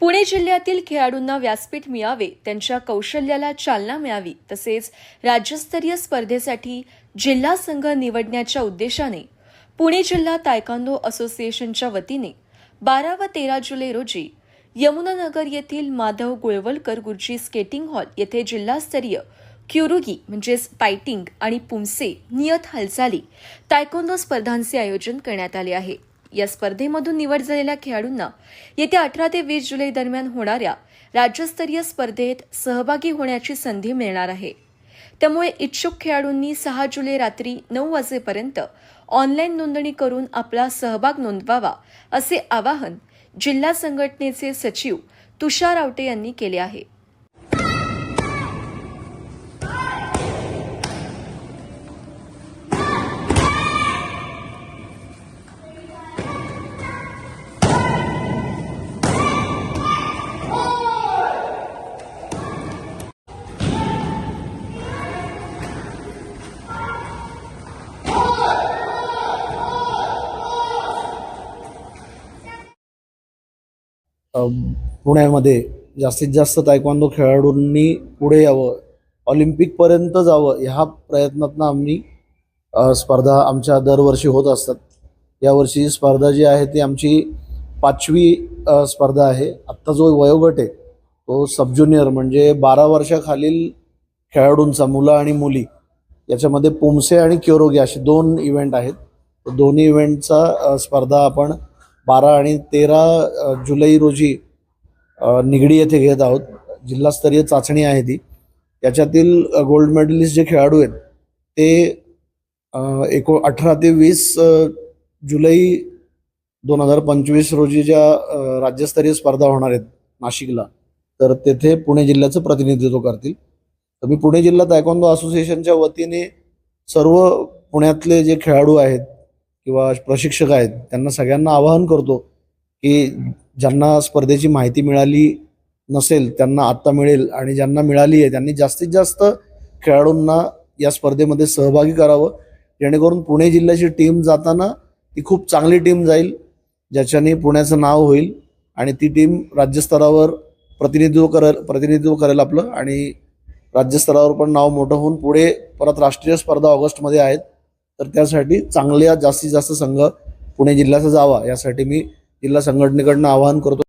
पुणे जिल्ह्यातील खेळाडूंना व्यासपीठ मिळावे त्यांच्या कौशल्याला चालना मिळावी तसेच राज्यस्तरीय स्पर्धेसाठी जिल्हा संघ निवडण्याच्या उद्देशाने पुणे जिल्हा तायकांदो असोसिएशनच्या वतीने बारा व तेरा जुलै रोजी यमुनानगर येथील माधव गुळवलकर गुरुजी स्केटिंग हॉल येथे जिल्हास्तरीय क्युरुगी म्हणजेच पायटिंग आणि पुमसे नियत हालचाली तायकोंदो स्पर्धांचे आयोजन करण्यात आले आहे. या स्पर्धेमधून निवड झालेल्या खेळाडूंना येत्या अठरा ते वीस जुलै दरम्यान होणाऱ्या राज्यस्तरीय स्पर्धेत सहभागी होण्याची संधी मिळणार आहे. त्यामुळे इच्छुक खेळाडूंनी सहा जुलै रात्री नऊ वाजेपर्यंत ऑनलाईन नोंदणी करून आपला सहभाग नोंदवावा असे आवाहन जिल्हा संघटनेचे सचिव तुषार आवटे यांनी केले आहे. पुण्यामध्ये जास्तीत जास्त तायक्वांदो खेळाडूंनी पुढे यावं ऑलिम्पिकपर्यंत जावं ह्या प्रयत्नातनं आम्ही स्पर्धा आमच्या दरवर्षी होत असतात. यावर्षी स्पर्धा जी आहे ती आमची पाचवी स्पर्धा आहे. आत्ता जो वयोगट आहे तो सब ज्युनियर म्हणजे बारा वर्षाखालील खेळाडूंचा मुलं आणि मुली. याच्यामध्ये पुमसे आणि क्योरोगी असे दोन इव्हेंट आहेत. दोन्ही इव्हेंटचा स्पर्धा आपण बारा आणि तेरा जुलै रोजी निगडी येथे घेत आहोत. जिल्हास्तरीय चाचणी आहे ती. याच्यातील गोल्ड मेडलिस्ट जे खेळाडू आहेत ते एको अठरा ते वीस जुलै दोन हजार पंचवीस रोजी ज्या राज्यस्तरीय स्पर्धा होणार आहेत नाशिकला तर तेथे पुणे जिल्ह्याचं प्रतिनिधित्व करतील. तर मी पुणे जिल्हा तायकोंदो असोसिएशनच्या वतीने सर्व पुण्यातले जे खेळाडू आहेत किंवा प्रशिक्षक आहेत त्यांना सगळ्यांना आवाहन करतो की ज्यांना स्पर्धेची माहिती मिळाली नसेल त्यांना आत्ता मिळेल आणि ज्यांना मिळाली आहे त्यांनी जास्तीत जास्त खेळाडूंना या स्पर्धेमध्ये सहभागी करावं. जेणेकरून पुणे जिल्ह्याची टीम जाताना ती खूप चांगली टीम जाईल ज्याच्याने पुण्याचं नाव होईल आणि ती टीम राज्यस्तरावर प्रतिनिधित्व करेल प्रतिनिधित्व करेल आपलं आणि राज्यस्तरावर पण नाव मोठं होऊन पुढे परत राष्ट्रीय स्पर्धा ऑगस्टमध्ये आहेत. तर त्यासाठी चांगल्या जास्तीत जास्त संघ पुणे जिल्ह्याचा जावा यासाठी मी जिल्हा संघटनेकडनं आवाहन करतो.